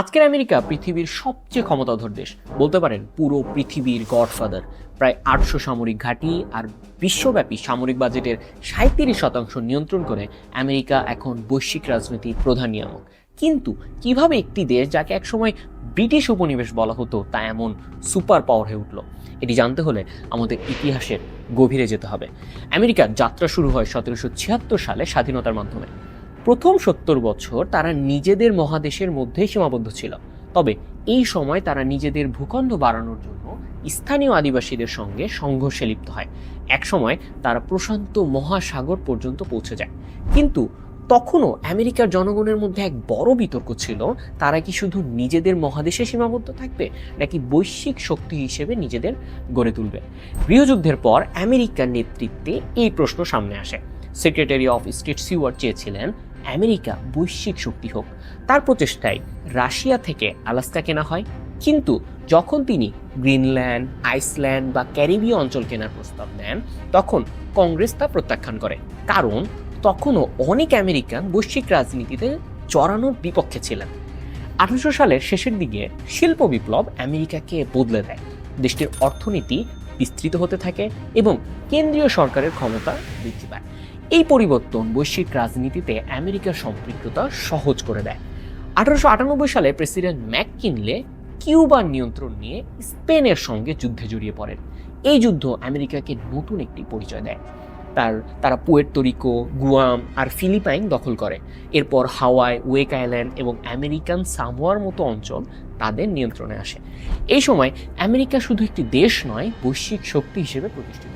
আজকের আমেরিকা পৃথিবীর সবচেয়ে ক্ষমতাধর দেশ। বলতে পারেন পুরো পৃথিবীর গডফাদার। প্রায় আটশো সামরিক ঘাঁটি আর বিশ্বব্যাপী সামরিক বাজেটের সাঁত্রিশ শতাংশ নিয়ন্ত্রণ করে আমেরিকা এখন বৈশ্বিক রাজনীতির প্রধান নিয়ামক। কিন্তু কীভাবে একটি দেশ যাকে একসময় ব্রিটিশ উপনিবেশ বলা হতো, তা এমন সুপার পাওয়ার হয়ে উঠল, এটি জানতে হলে আমাদের ইতিহাসের গভীরে যেতে হবে। আমেরিকার যাত্রা শুরু হয় সতেরোশো ছিয়াত্তর সালে স্বাধীনতার মাধ্যমে। প্রথম সত্তর বছর তারা নিজেদের মহাদেশের মধ্যেই সীমাবদ্ধ ছিল। তবে এই সময় তারা নিজেদের ভূখণ্ড বাড়ানোর জন্য স্থানীয় আদিবাসীদের সঙ্গে সংঘর্ষে লিপ্ত হয়। একসময় তারা প্রশান্ত মহাসাগর পর্যন্ত পৌঁছে যায়। কিন্তু তখনও আমেরিকার জনগণের মধ্যে এক বড় বিতর্ক ছিল, তারা কি শুধু নিজেদের মহাদেশে সীমাবদ্ধ থাকবে, নাকি বৈশ্বিক শক্তি হিসেবে নিজেদের গড়ে তুলবে? গৃহযুদ্ধের পর আমেরিকার নেতৃত্বে এই প্রশ্ন সামনে আসে। সেক্রেটারি অফ স্টেট সিওয়ার্ড চেয়েছিলেন আমেরিকা বৈশ্বিক শক্তি হোক, তার প্রচেষ্টায় রাশিয়া থেকে আলাস্কা কেনা হয়। কিন্তু যখন তিনি গ্রিনল্যান্ড, আইসল্যান্ড বা ক্যারিবীয় অঞ্চল কেনার প্রস্তাব দেন, তখন কংগ্রেস তা প্রত্যাখ্যান করে। কারণ তখনও অনেক আমেরিকান বৈশ্বিক রাজনীতিতে জড়ানোর বিপক্ষে ছিলেন। আঠারোশো সালের শেষের দিকে শিল্প বিপ্লব আমেরিকাকে বদলে দেয়। দেশটির অর্থনীতি বিস্তৃত হতে থাকে এবং কেন্দ্রীয় সরকারের ক্ষমতা বৃদ্ধি পায়। এই পরিবর্তন বৈশ্বিক রাজনীতিতে আমেরিকার সম্পৃক্ততা সহজ করে দেয়। আঠারোশো আটানব্বই সালে প্রেসিডেন্ট ম্যাককিনলে কিউবার নিয়ন্ত্রণ নিয়ে স্পেনের সঙ্গে যুদ্ধে জড়িয়ে পড়েন। এই যুদ্ধ আমেরিকাকে নতুন একটি পরিচয় দেয়। তার, তারা পুয়ের্তোরিকো গুয়াম আর ফিলিপাইন দখল করে। এরপর হাওয়াই, ওয়েক আইল্যান্ড এবং আমেরিকান সামোয়ার মতো অঞ্চল তাদের নিয়ন্ত্রণে আসে। এই সময় আমেরিকা শুধু একটি দেশ নয়, বৈশ্বিক শক্তি হিসেবে প্রতিষ্ঠিত।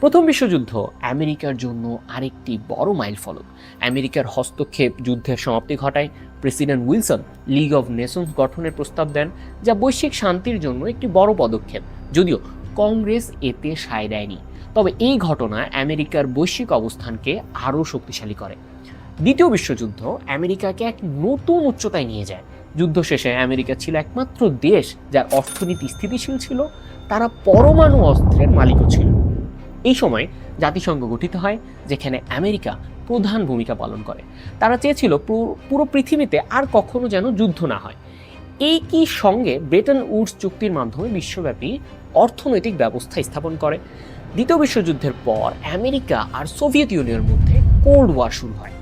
প্রথম বিশ্বযুদ্ধ, আমেরিকার জন্য আরেকটি বড় মাইল ফলক আমেরিকার হস্তক্ষেপ যুদ্ধের সমাপ্তি ঘটায়। President Wilson league of nations গঠনের প্রস্তাব দেন, যা বৈশ্বিক শান্তির জন্য একটি বড় পদক্ষেপ। যদিও কংগ্রেস এতে সায় দেয়নি। তবে এই ঘটনা আমেরিকার বৈশ্বিক অবস্থানকে আরও শক্তিশালী করে। দ্বিতীয় বিশ্বযুদ্ধ আমেরিকাকে এক নতুন উচ্চতায় নিয়ে যায়। যুদ্ধ শেষে আমেরিকা ছিল একমাত্র দেশ যার অর্থনীতি স্থিতিশীল ছিল, তারা পরমাণু অস্ত্রের মালিকও ছিল। এই সময় জাতিসংঘ গঠিত হয়, যেখানে আমেরিকা প্রধান ভূমিকা পালন করে। তারা চেয়েছিল পুরো- পৃথিবীতে আর কখনো যেন যুদ্ধ না হয়। এই কি সঙ্গে ব্রেটন উডস চুক্তির মাধ্যমে বিশ্বব্যাপী অর্থনৈতিক ব্যবস্থা স্থাপন করে। দ্বিতীয় বিশ্বযুদ্ধের পর আমেরিকা আর সোভিয়েত ইউনিয়নের মধ্যে কোল্ড ওয়ার শুরু হয়।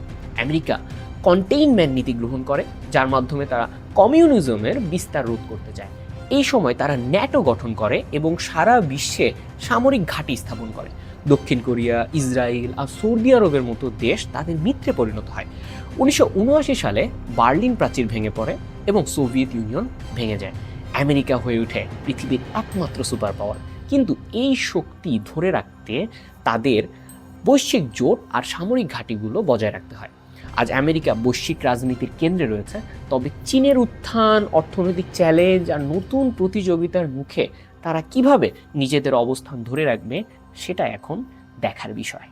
আমেরিকা কন্টেইনমেন্ট নীতি গ্রহণ করে, যার মাধ্যমে তারা কমিউনিজমের বিস্তার রোধ করতে চায়। এই সময় তারা ন্যাটো গঠন করে এবং সারা বিশ্বে সামরিক ঘাঁটি স্থাপন করে। দক্ষিণ কোরিয়া, ইসরায়েল আর সৌদি আরবের মতো দেশ তাদের মিত্রে পরিণত হয়। উনিশশো উনআশি সালে বার্লিন প্রাচীর ভেঙে পড়ে এবং সোভিয়েত ইউনিয়ন ভেঙে যায়। আমেরিকা হয়ে ওঠে পৃথিবীর একমাত্র সুপার পাওয়ার কিন্তু এই শক্তি ধরে রাখতে তাদের বৈশ্বিক জোট আর সামরিক ঘাঁটিগুলো বজায় রাখতে হয়। আজ আমেরিকা বৈশ্বিক রাজনীতির কেন্দ্রে রয়েছে, তবে চীনের উত্থান, অর্থনৈতিক চ্যালেঞ্জ আর নতুন প্রতিযোগিতার মুখে তারা কীভাবে নিজেদের অবস্থান ধরে রাখবে, সেটা এখন দেখার বিষয়।